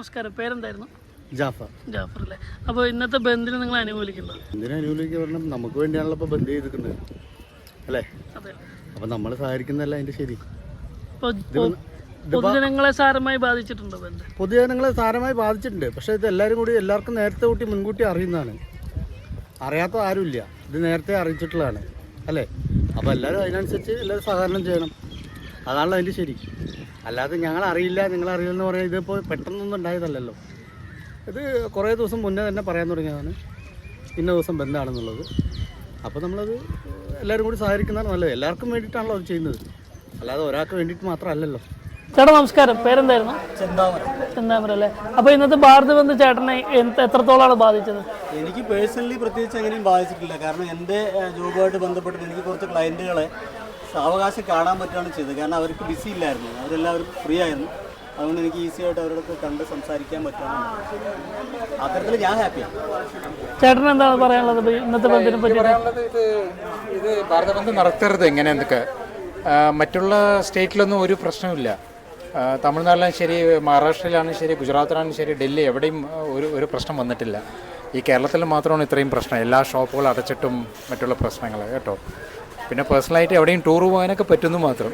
നമസ്കാരം. പേരെന്തായിരുന്നു? ജാഫർ. ജാഫർ അല്ലേ? അപ്പോൾ ഇന്നത്തെ ബന്ദിനെ നിങ്ങൾ അനുകൂലിക്കുന്നു? എന്തിനാ അനുകൂലിക്കുക പറഞ്ഞാൽ നമുക്ക് വേണ്ടിയാണല്ലോ ഇപ്പോൾ ബന്ദ് ചെയ്തിരിക്കുന്നത്. അല്ലേ? അതെ. അപ്പം നമ്മൾ സഹകരിക്കുന്നതല്ല അതിന്റെ ശരി. പൊതുജനങ്ങളെ സാരമായി ബാധിച്ചിട്ടുണ്ടോ ബന്ദ് പൊതുജനങ്ങളെ സാരമായി ബാധിച്ചിട്ടുണ്ട്. പക്ഷേ ഇത് എല്ലാവരും കൂടി എല്ലാവർക്കും നേരത്തെ കൂട്ടി മുൻകൂട്ടി അറിയുന്നതാണ്. അറിയാത്ത ആരുമില്ല. ഇത് നേരത്തെ അറിയിച്ചിട്ടുള്ളതാണ്. അല്ലേ? അപ്പോൾ എല്ലാവരും അതിനനുസരിച്ച് എല്ലാവരും സഹകരണം ചെയ്യണം. അതാണല്ലോ അതിന്റെ ശരി. അല്ലാതെ ഞങ്ങൾ അറിയില്ല നിങ്ങൾ അറിയില്ല എന്ന് പറയാൻ ഇതിപ്പോൾ പെട്ടെന്നൊന്നും ഉണ്ടായതല്ലല്ലോ. ഇത് കുറേ ദിവസം മുന്നേ തന്നെ പറയാൻ തുടങ്ങിയതാണ്. ഇന്ന ദിവസം ബന്ധാണെന്നുള്ളത്. അപ്പോൾ നമ്മളത് എല്ലാവരും കൂടി സഹകരിക്കുന്നതാണ് നല്ലത്. എല്ലാവർക്കും വേണ്ടിയിട്ടാണല്ലോ അത് ചെയ്യുന്നത്. അല്ലാതെ ഒരാൾക്ക് വേണ്ടിയിട്ട് മാത്രമല്ലല്ലോ. ചേട്ടാ നമസ്കാരം. പേരെന്തായിരുന്നു? ചെന്താമര. അല്ലേ? അപ്പോൾ ഇന്നത്തെ ഭാരത് ബന്ധു ചേട്ടനെ എന്ത് എത്രത്തോളമാണ് ബാധിച്ചത്? എനിക്ക് പേഴ്സണലി പ്രത്യേകിച്ച് അങ്ങനെയും ബാധിച്ചിട്ടില്ല. കാരണം എന്റെ ജോബുമായിട്ട് ബന്ധപ്പെട്ടിട്ട് എനിക്ക് കുറച്ച് ക്ലയന്റുകളെ സാവകാശം കാണാൻ പറ്റുകയാണ് ചെയ്തത്. കാരണം അവർക്ക് ബിസി ഇല്ലായിരുന്നു. അവരെല്ലാവരും ഫ്രീ ആയിരുന്നു. അതുകൊണ്ട് എനിക്ക് ഈസി ആയിട്ട് അവരോടൊക്കെ കണ്ട് സംസാരിക്കാൻ പറ്റുകയാണ്. അത്തരത്തിൽ ഞാൻ ഹാപ്പിയാണ് ചേട്ടൻ എന്താണ് പറയാനുള്ളത്? ഇന്നത്തെ ബന്ദിനെ പറ്റി പറയാനുള്ളത് ഇത് ഇത് ഭാരതബന്ധം നടത്തരുത് എങ്ങനെ എന്തൊക്കെ. മറ്റുള്ള സ്റ്റേറ്റിലൊന്നും ഒരു പ്രശ്നമില്ല തമിഴ്നാട്ടിലാണ് തമിഴ്നാട്ടിലും ശരി മഹാരാഷ്ട്രയിലാണെങ്കിലും ശരി ഗുജറാത്തിലാണ് ശരി ഡൽഹി എവിടെയും ഒരു ഒരു പ്രശ്നം വന്നിട്ടില്ല. ഈ കേരളത്തിൽ മാത്രമാണ് ഇത്രയും പ്രശ്നം. എല്ലാ ഷോപ്പുകളും അടച്ചിട്ടും മറ്റുള്ള പ്രശ്നങ്ങൾ കേട്ടോ. പിന്നെ പേഴ്സണലായിട്ട് എവിടെയും ടൂർ പോകാനൊക്കെ പറ്റുന്നു മാത്രം.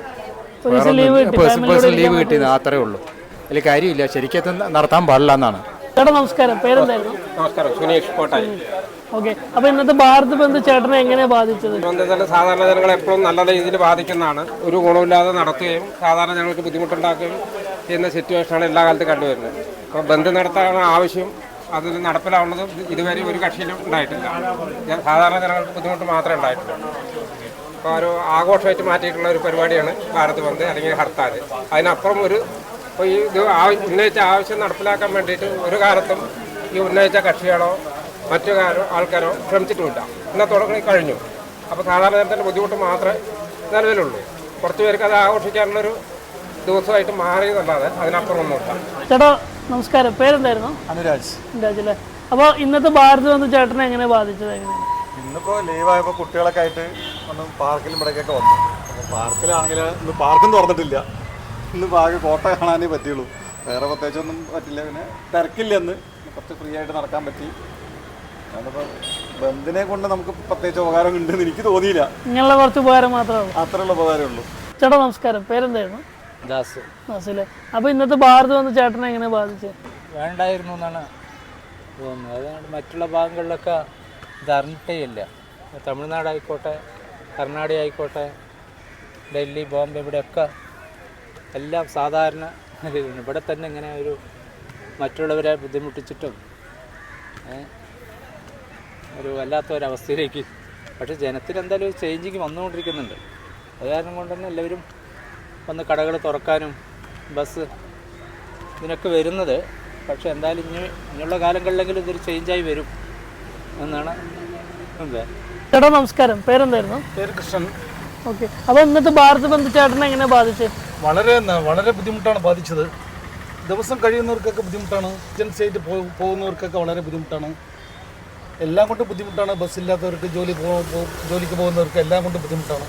പേഴ്സണൽ ലീവ് കിട്ടിയത് അത്രേ ഉള്ളൂ. അതിൽ കാര്യമില്ല. ശരിക്കും നടത്താൻ പാടില്ല എന്നാണ്. ചേട്ടാ നമസ്കാരം. പേരെന്തായിരുന്നു? നമസ്കാരം. സുനീഷ് കോട്ടായി. ഓക്കെ. അപ്പോൾ ഇന്നത്തെ ഭാരത് ബന്ദ് ചേട്ടനെ എങ്ങനെയാണ് ബാധിച്ചത്? സാധാരണ ജനങ്ങളെ എപ്പോഴും നല്ല രീതിയിൽ ബാധിക്കുന്നതാണ്. ഒരു ഗുണമില്ലാതെ നടത്തുകയും സാധാരണ ജനങ്ങൾക്ക് ബുദ്ധിമുട്ടുണ്ടാക്കുകയും ചെയ്യുന്ന സിറ്റുവേഷനാണ് എല്ലാ കാലത്തും കണ്ടുവരുന്നത്. അപ്പോൾ ബന്ധം നടത്താനുള്ള ആവശ്യം അതിൽ നടപ്പിലാവുന്നത് ഇതുവരെ ഒരു കക്ഷിയിലും ഉണ്ടായിട്ടില്ല. സാധാരണ ജനങ്ങൾക്ക് ബുദ്ധിമുട്ട് മാത്രമേ ഉണ്ടായിട്ടുള്ളൂ. അപ്പോൾ ഒരു ആഘോഷമായിട്ട് മാറ്റിയിട്ടുള്ള ഒരു പരിപാടിയാണ് ഭാരത് ബന്ദ് അല്ലെങ്കിൽ ഹർത്താൽ. അതിനപ്പുറം ഒരു ഇപ്പോൾ ഈ ഇത് ആ ഉന്നയിച്ച ആവശ്യം നടപ്പിലാക്കാൻ വേണ്ടിയിട്ട് ഒരു കാലത്തും ഈ ഉന്നയിച്ച കക്ഷികളോ മറ്റു കാരോ- ആൾക്കാരോ ശ്രമിച്ചിട്ടുമില്ല. ഇന്നത്തോടെ കഴിഞ്ഞു. അപ്പോൾ സാധാരണ ജനത്തിന്റെ ബുദ്ധിമുട്ട് മാത്രമേ നിലവിലുള്ളൂ. കുറച്ച് പേർക്ക് അത് ആഘോഷിക്കാനുള്ളൊരു ദിവസമായിട്ട് മാറി എന്നല്ലാതെ അതിനപ്പുറം ഒന്നുമില്ല ചേട്ടാ നമസ്കാരം. പേരെന്തായിരുന്നു? അനുരാജ്. അനുരാജ് അല്ലേ? അപ്പോൾ ഇന്നത്തെ ഭാരത് ബന്ധ ചേട്ടനെ എങ്ങനെ ബാധിച്ചത്? എങ്ങനെയാണ്? ഇന്നിപ്പോൾ ലീവായപ്പോൾ കുട്ടികളൊക്കെ ആയിട്ട് ഒന്ന് പാർക്കിലും ഇവിടേക്കൊക്കെ വന്നു. അപ്പോൾ പാർക്കിലാണെങ്കിൽ ഇന്ന് പാർക്കും തുറന്നിട്ടില്ല. ഇന്ന് പാർക്ക് കോട്ട കാണാനേ പറ്റുള്ളൂ വേറെ പ്രത്യേകിച്ചൊന്നും പറ്റില്ല. പിന്നെ തിരക്കില്ല എന്ന് കുറച്ച് ഫ്രീ ആയിട്ട് നടക്കാൻ പറ്റി. അതിപ്പോൾ ബന്ധിനെ കൊണ്ട് നമുക്ക് പ്രത്യേകിച്ച് ഉപകാരം ഉണ്ടെന്ന് എനിക്ക് തോന്നിയില്ല. ഇങ്ങനെയുള്ള കുറച്ച് ഉപകാരം മാത്രമേ ഉള്ളൂ. അത്രയുള്ള ഉപകാരമേ ഉള്ളൂ. ചേട്ടാ നമസ്കാരം. പേരെന്തായിരുന്നു? ദാസ് നാസിലെ അപ്പോൾ ഇന്നത്തെ ഭാരത് വന്ന് ചേട്ടനെ എങ്ങനെ ബാധിച്ചത് വേണ്ടായിരുന്നു എന്നാണ് തോന്നുന്നത്. അതുകൊണ്ട് മറ്റുള്ള ഭാഗങ്ങളിലൊക്കെ ഇത് അറിഞ്ഞിട്ടേ ഇല്ല. തമിഴ്നാടായിക്കോട്ടെ കർണാടക ആയിക്കോട്ടെ ഡൽഹി ബോംബെ ഇവിടെയൊക്കെ എല്ലാം സാധാരണ. ഇവിടെ തന്നെ ഇങ്ങനെ ഒരു മറ്റുള്ളവരെ ബുദ്ധിമുട്ടിച്ചിട്ടും ഒരു വല്ലാത്ത ഒരവസ്ഥയിലേക്ക് പക്ഷേ ജനത്തിൽ എന്തായാലും ഒരു ചേഞ്ചിങ് വന്നുകൊണ്ടിരിക്കുന്നുണ്ട്. അത് കാരണം കൊണ്ട് തന്നെ എല്ലാവരും വന്ന് കടകൾ തുറക്കാനും ബസ് ഇതിനൊക്കെ വരുന്നത്. പക്ഷേ എന്തായാലും ഇനി ഇനിയുള്ള കാലങ്ങളിലെങ്കിലും ഇതൊരു ചേഞ്ചായി വരും എന്നാണ് എന്താ ചേട്ടാ നമസ്കാരം. പേരെന്തായിരുന്നു? പേര് കൃഷ്ണൻ. ഓക്കെ. അപ്പോൾ ഇന്നത്തെ ഭാരത് ബന്ധു ചേട്ടനെ എങ്ങനെ ബാധിച്ചത് വളരെ വളരെ ബുദ്ധിമുട്ടാണ് ബാധിച്ചത്. ദിവസം കഴിയുന്നവർക്കൊക്കെ ബുദ്ധിമുട്ടാണ്. ഏജൻസി ആയിട്ട് പോകുന്നവർക്കൊക്കെ വളരെ ബുദ്ധിമുട്ടാണ്. എല്ലാം കൊണ്ടും ബുദ്ധിമുട്ടാണ്. ബസ്സില്ലാത്തവർക്ക് ജോലി ജോലിക്ക് പോകുന്നവർക്ക് എല്ലാം കൊണ്ടും ബുദ്ധിമുട്ടാണ്.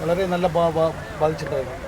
വളരെ നല്ല ബാധിച്ചിട്ടുണ്ടായിരുന്നു.